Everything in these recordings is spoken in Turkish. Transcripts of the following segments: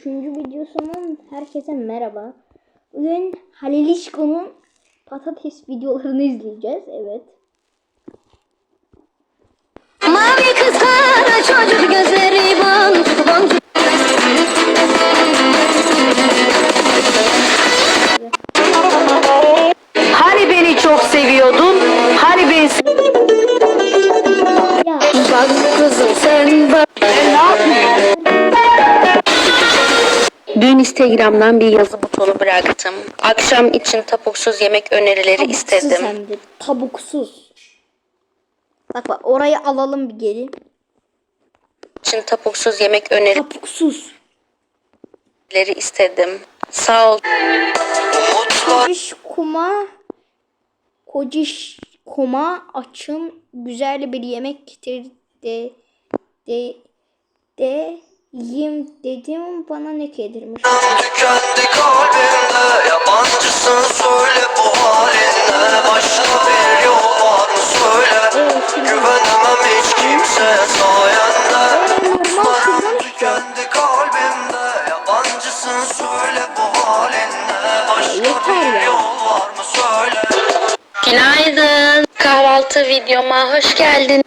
üçüncü videosundan herkese merhaba. Bugün Halil İşko'nun patates videolarını izleyeceğiz. Evet. Mavi kız kara çocuk gözleri boncuk boncuk Hani beni çok seviyordun? Hani beni Ya Bak kızım sen bak Instagram'dan bir yazı butonu bıraktım. Akşam için tapuksuz yemek önerileri tabuksuz istedim. hem de tabuksuz. Bak bak orayı alalım bir geri. için tapuksuz yemek önerileri Tabuksuz. istedim. Sağ ol. Kociş kuma Kociş kuma açım güzel bir yemek getir de de de yiyeyim dedim bana ne kedirmiş. Tükendi kalbimde Yabancısın söyle bu halinle. Başka bir yol var mı söyle. Güvenemem hiç kimseye sayende. Umutlarım tükendi kalbimde Yabancısın söyle bu halinle. Başka Yeter bir yol var mı söyle. Günaydın. Kahvaltı videoma hoş geldin.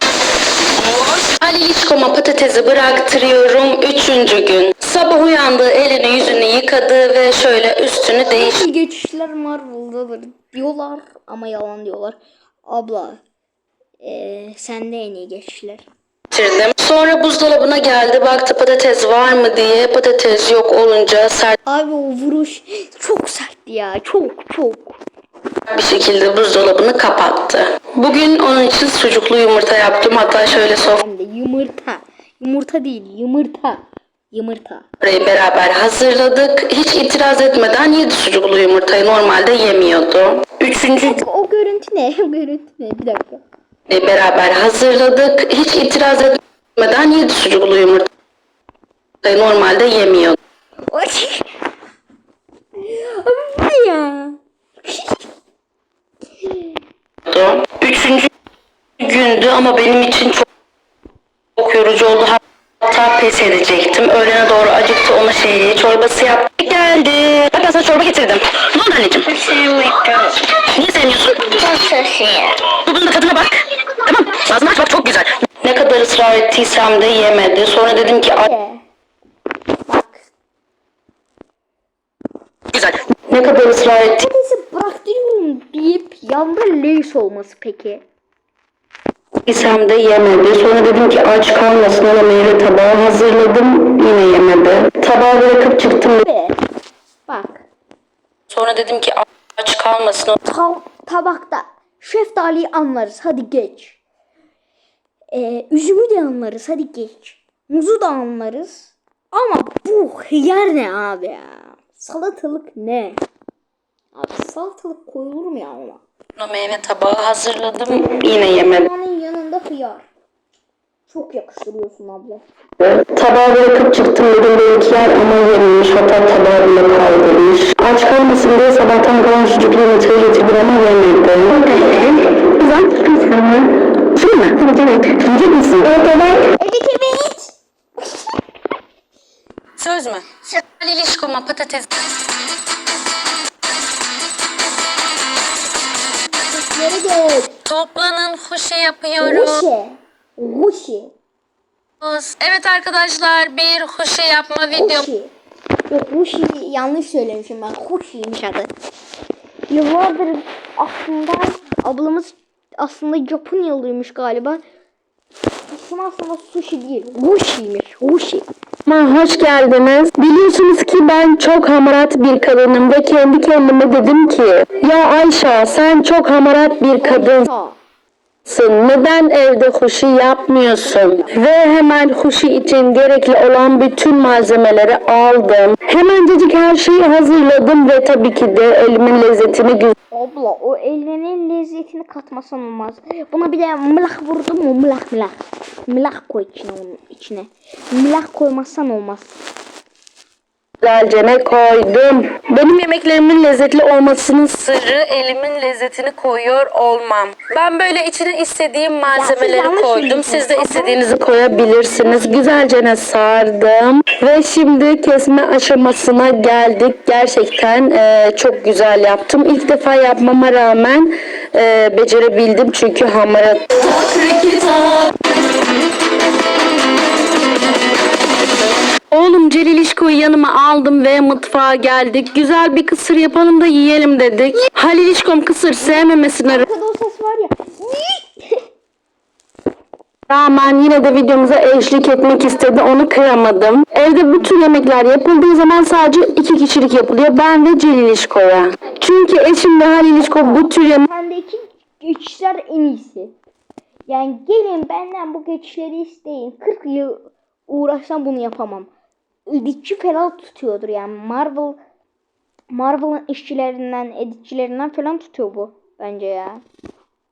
Halil İşkom'a patatesi bıraktırıyorum. Üçüncü gün. Sabah uyandı, elini yüzünü yıkadı ve şöyle üstünü değiştirdi. İyi geçişler Marvel'dadır diyorlar ama yalan diyorlar. Abla eee sende en iyi geçişler. Sonra buzdolabına geldi baktı patates var mı diye patates yok olunca sert Abi o vuruş çok sertti ya çok çok. Bir şekilde buzdolabını kapattı. Bugün onun için sucuklu yumurta yaptım hatta şöyle de yumurta. Yumurta değil yumurta. Yumurta. sofrayı beraber hazırladık. Hiç itiraz etmeden yedi sucuklu yumurtayı normalde yemiyordu. Üçüncü O görüntü ne? O görüntü ne? Bir dakika. günü beraber hazırladık. Hiç itiraz etmeden yedi sucuklu yumurtayı normalde yemiyordu. O Abi bu ne ya? Üçüncü gündü ama benim için çok, çok yorucu oldu. Hatta pes edecektim. Öğlene doğru acıktı ona şehriye çorbası yaptı. Geldi. Bak ben sana çorba getirdim. Ne oldu anneciğim? Niye sevmiyorsun? Bunun da tadına bak. Tamam. Ağzını aç bak çok güzel. Ne kadar ısrar ettiysem de yemedi. Sonra dedim ki "Ay, Ye. Bak. güzel. Ne kadar ısrar ettiysem Bıraktırıyorum deyip yanda leş olması peki. de yemedi. Sonra dedim ki aç kalmasın ona meyve tabağı hazırladım. Yine yemedi. Tabağı bırakıp çıktım. Ve bak. Sonra dedim ki aç kalmasın o Ta- tabakta şeftaliyi anlarız hadi geç. Ee, üzümü de anlarız hadi geç. Muzu da anlarız. Ama bu hıyar ne abi ya? Salatalık ne? Abi salatalık koyulur mu ya ona? Ona meyve tabağı hazırladım. Yine yemedi. Onun yanında hıyar. Çok yakıştırıyorsun abla. Tabağı bırakıp çıktım dedim belki yer ama yememiş. Hatta tabağı bile kaldırmış. Aç kalmasın diye sabahtan kalan sucuklu yumurtayı getirdim ama yemedi. Güzel. Şunu mu? Evet evet. Yiyecek misin? Evet evet. Evet evet. Söz mü? Halil İşkom'a patates Geç. toplanın huşi yapıyoruz. Huşi. Huşi. Evet arkadaşlar bir huşi yapma videom. Huşi. Yok Huşi yanlış söylemişim ben. Huşi'ymiş adı. Yıllardır aslında ablamız aslında Japonyalıymış galiba. İsim aslında sushi değil. Hushi'ymiş. Hushi. Ama hoş geldiniz. Biliyorsunuz ki ben çok hamarat bir kadınım ve kendi kendime dedim ki ya Ayşe sen çok hamarat bir kadınsın. Neden evde huşi yapmıyorsun? Ve hemen huşi için gerekli olan bütün malzemeleri aldım. Hemencecik her şeyi hazırladım ve tabii ki de elimin lezzetini güzel Abla o elinin lezzetini katmasan olmaz. Buna bir de mılah vurdun mu mılah mılah. Mılah koy içine onun içine. Mılah koymazsan olmaz. güzelce koydum. Benim yemeklerimin lezzetli olmasının sırrı elimin lezzetini koyuyor olmam. Ben böyle içine istediğim malzemeleri yanlış koydum. Siz de istediğinizi koyabilirsiniz. Güzelce sardım. Ve şimdi kesme aşamasına geldik. Gerçekten e, çok güzel yaptım. İlk defa yapmama rağmen e, becerebildim. Çünkü hamara Oğlum Celil İşko'yu yanıma aldım ve mutfağa geldik. Güzel bir kısır yapalım da yiyelim dedik. Halil İşkom kısır sevmemesine Arkada o ses var ya. rağmen yine de videomuza eşlik etmek istedi. Onu kıramadım. Evde bu tür yemekler yapıldığı zaman sadece iki kişilik yapılıyor. Ben ve Celil İşko'ya. Çünkü eşim ve Halil İşko bu tür yemek Sendeki geçişler en iyisi. Yani gelin benden bu geçişleri isteyin. 40 yıl uğraşsam bunu yapamam. Editçi falan tutuyordur yani. Marvel Marvel'ın işçilerinden, editçilerinden falan tutuyor bu bence ya.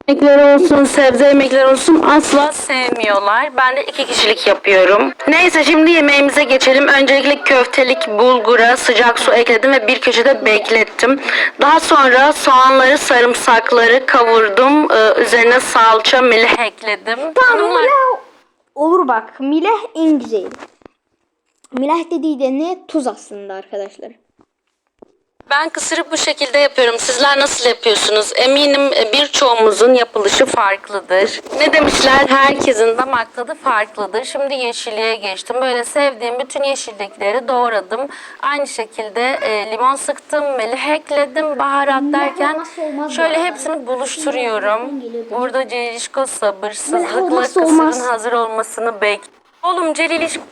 yemekleri olsun, sebze yemekleri olsun asla sevmiyorlar. Ben de iki kişilik yapıyorum. Neyse şimdi yemeğimize geçelim. Öncelikle köftelik bulgura sıcak su ekledim ve bir köşede beklettim. Daha sonra soğanları, sarımsakları kavurdum. Ee, üzerine salça, milih ekledim. Tamam Hanımlar- milah olur bak. Milah en güzeli. Milah dediği de ne? Tuz aslında arkadaşlar. Ben kısırı bu şekilde yapıyorum. Sizler nasıl yapıyorsunuz? Eminim e, birçoğumuzun yapılışı farklıdır. Ne demişler? Herkesin damak tadı farklıdır. Şimdi yeşilliğe geçtim. Böyle sevdiğim bütün yeşillikleri doğradım. Aynı şekilde e, limon sıktım, melih ekledim, baharat derken şöyle hepsini buluşturuyorum. Burada Celilişko Melih sabırsızlıkla kısırın hazır olmasını bekliyor. Oğlum Celilişko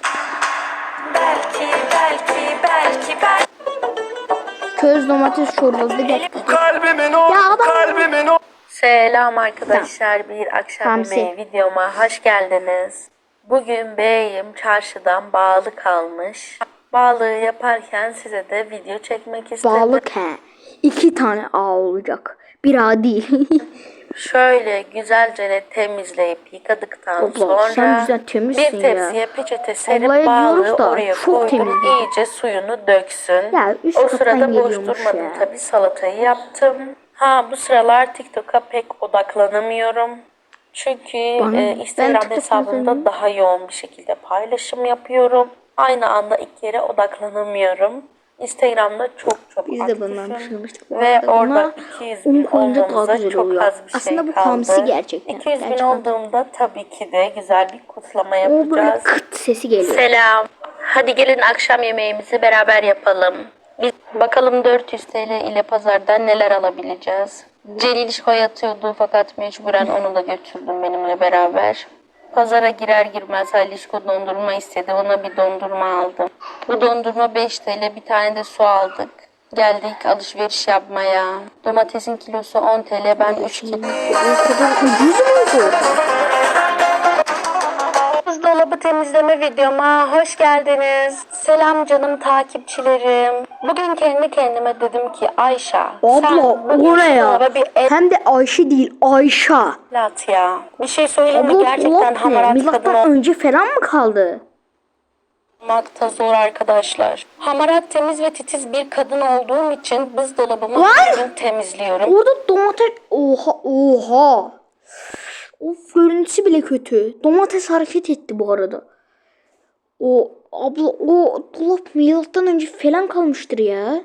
Köz domates çorbası bir dakika. Kalbimin o, Ya adam- kalbimin o Selam arkadaşlar. Bir akşam Hamsi. yemeği videoma hoş geldiniz. Bugün beyim çarşıdan bağlı kalmış. Bağlığı yaparken size de video çekmek istedim. Balık he. İki tane ağ olacak. Bir ağ değil. Şöyle güzelce temizleyip yıkadıktan Abla, sonra sen güzel temizsin bir ya. tepsiye peçete serip Ablaya diyoruz da, oraya çok temiz. İyice suyunu döksün. Ya, üst o kattan sırada boş geliyormuş durmadım ya. tabii salatayı yaptım. Ha bu sıralar TikTok'a pek odaklanamıyorum. Çünkü Bana- e, ben Instagram TikTok'tan hesabımda daha yoğun bir şekilde paylaşım yapıyorum. Aynı anda iki yere odaklanamıyorum. Instagram'da çok çok Biz de aktifim. bundan bu Ve arada. orada Ama 200 un bin güzel çok oluyor. az bir Aslında şey bu kaldı. hamsi gerçekten. 200 bin Gerçekten. olduğumda tabii ki de güzel bir kutlama O böyle yapacağız. kırt sesi geliyor. Selam. Hadi gelin akşam yemeğimizi beraber yapalım. Biz bakalım 400 TL ile pazardan neler alabileceğiz. Celil işko yatıyordu fakat mecburen onu da götürdüm benimle beraber. Pazara girer girmez Halişko dondurma istedi. Ona bir dondurma aldım. Bu dondurma 5 TL bir tane de su aldık. Geldik alışveriş yapmaya. Domatesin kilosu 10 TL ben 3 kilo. O kadar ucuz mu bu? Buzdolabı temizleme videoma hoş geldiniz. Selam canım takipçilerim. Bugün kendi kendime dedim ki Ayşe Abla bugün oraya. buzdolaba bir el Hem de Ayşe değil Ayşe. at ya. Bir şey söyleyeyim mi? Abla Gerçekten dolap ne? hamarat kadın Milattan önce falan mı kaldı? Olmak da zor arkadaşlar. Hamarat temiz ve titiz bir kadın olduğum için buzdolabımı Lan! temizliyorum. Orada domates... Oha oha. O görüntüsü bile kötü. Domates hareket etti bu arada. O abla o dolap milattan önce falan kalmıştır ya.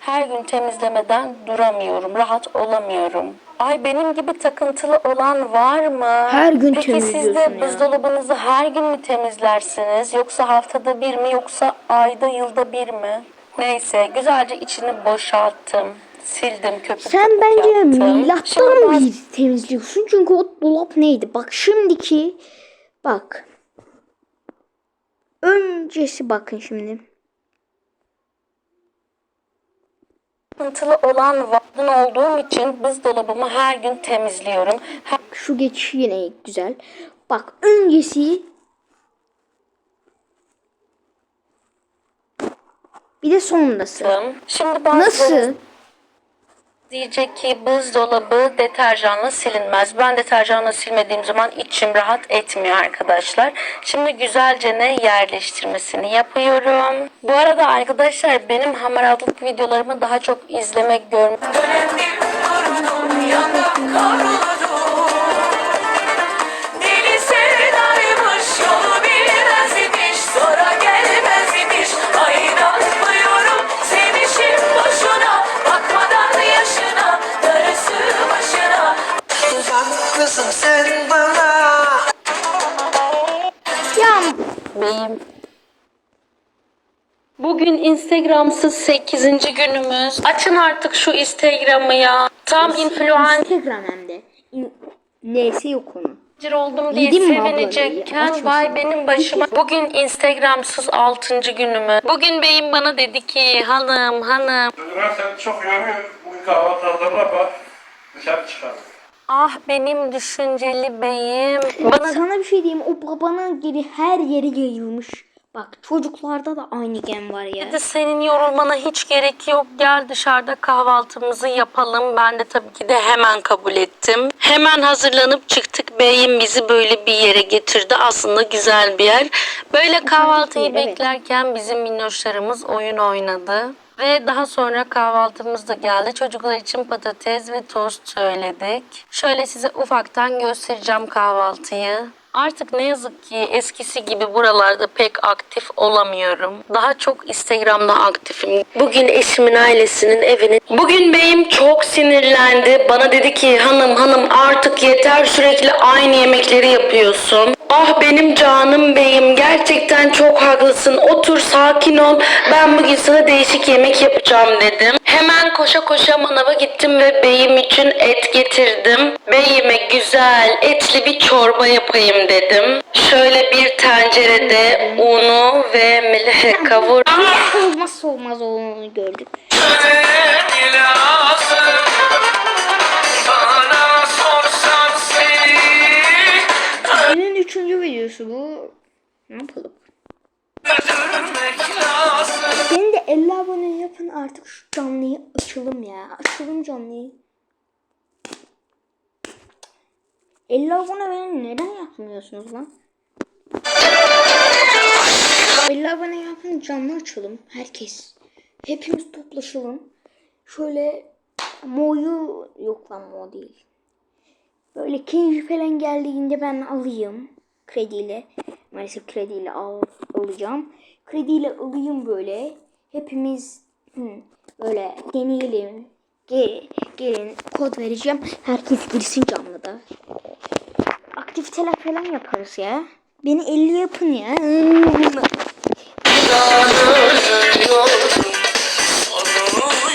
Her gün temizlemeden duramıyorum. Rahat olamıyorum. Ay benim gibi takıntılı olan var mı? Her gün Peki siz de ya. buzdolabınızı her gün mü temizlersiniz? Yoksa haftada bir mi? Yoksa ayda yılda bir mi? Neyse güzelce içini boşalttım. Sildim köpük Sen köpük bence yaptım. milattan bazı- bir temizliyorsun? Çünkü o dolap neydi? Bak şimdiki bak. Öncesi bakın şimdi. Takıntılı olan vadın olduğum için buzdolabımı her gün temizliyorum. Her Şu geçiş yine güzel. Bak öncesi bir de sonrası. Şimdi bazıları Nasıl? Diyecek ki buzdolabı deterjanla silinmez. Ben deterjanla silmediğim zaman içim rahat etmiyor arkadaşlar. Şimdi güzelce ne yerleştirmesini yapıyorum. Bu arada arkadaşlar benim hamaratlık videolarımı daha çok izlemek, görmek Beyim. Bugün Instagram'sız 8. günümüz. Açın artık şu Instagram'ı ya. Tam influencer Instagram hem de. İn- Neyse yok onun. oldum diye Yedin mi sevinecekken Aç vay benim başıma. Bugün Instagram'sız 6. günümü. Bugün beyim bana dedi ki hanım hanım. Döner seni çok yoruyor. Bugün kahvaltı hazırla bak. Dışarı çıkalım. Ah benim düşünceli beyim. Bana Sana bir şey diyeyim. O babanın geri her yeri yayılmış. Bak çocuklarda da aynı gen var ya. dedi senin yorulmana hiç gerek yok. Gel dışarıda kahvaltımızı yapalım. Ben de tabii ki de hemen kabul ettim. Hemen hazırlanıp çıktık. Beyim bizi böyle bir yere getirdi. Aslında güzel bir yer. Böyle kahvaltıyı evet. beklerken bizim minnoşlarımız oyun oynadı. Ve daha sonra kahvaltımız da geldi. Çocuklar için patates ve tost söyledik. Şöyle size ufaktan göstereceğim kahvaltıyı. Artık ne yazık ki eskisi gibi buralarda pek aktif olamıyorum. Daha çok Instagram'da aktifim. Bugün eşimin ailesinin evine. Bugün beyim çok sinirlendi. Bana dedi ki hanım hanım artık yeter sürekli aynı yemekleri yapıyorsun. Ah benim canım beyim gerçekten çok haklısın. Otur sakin ol. Ben bugün sana değişik yemek yapacağım dedim. Hemen koşa koşa manava gittim ve beyim için et getirdim. Beyime güzel etli bir çorba yapayım dedim. Şöyle bir tencerede unu ve melehe kavur. Olmazsa olmaz olduğunu gördük. Yapmıyorsunuz lan? 50 abone yapın canlı açalım herkes. Hepimiz toplaşalım. Şöyle Mo'yu yok lan Mo değil. Böyle keyfi falan geldiğinde ben alayım krediyle. Maalesef krediyle al, alacağım. Krediyle alayım böyle. Hepimiz hı, böyle deneyelim. Gel, gelin kod vereceğim. Herkes girsin canlıda. Aktiviteler falan yaparız ya. Beni 50 yapın ya.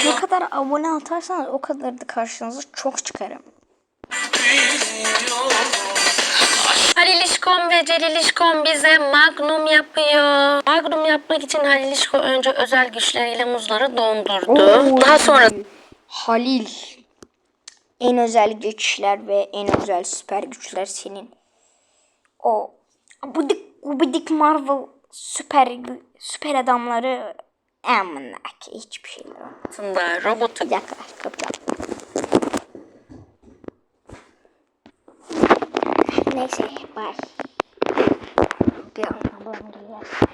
Ne kadar abone atarsanız o kadar da karşınıza çok çıkarım. Halilişkom ve Celilişkom bize magnum yapıyor. Magnum yapmak için Halilişko önce özel güçleriyle muzları dondurdu. Daha sonra Halil. En özel güçler ve en özel süper güçler senin. O budik budik Marvel süper süper adamları amınak hiçbir şey yok. aslında robotu Bir dakika kapatacağım. Neyse bye. Bir an-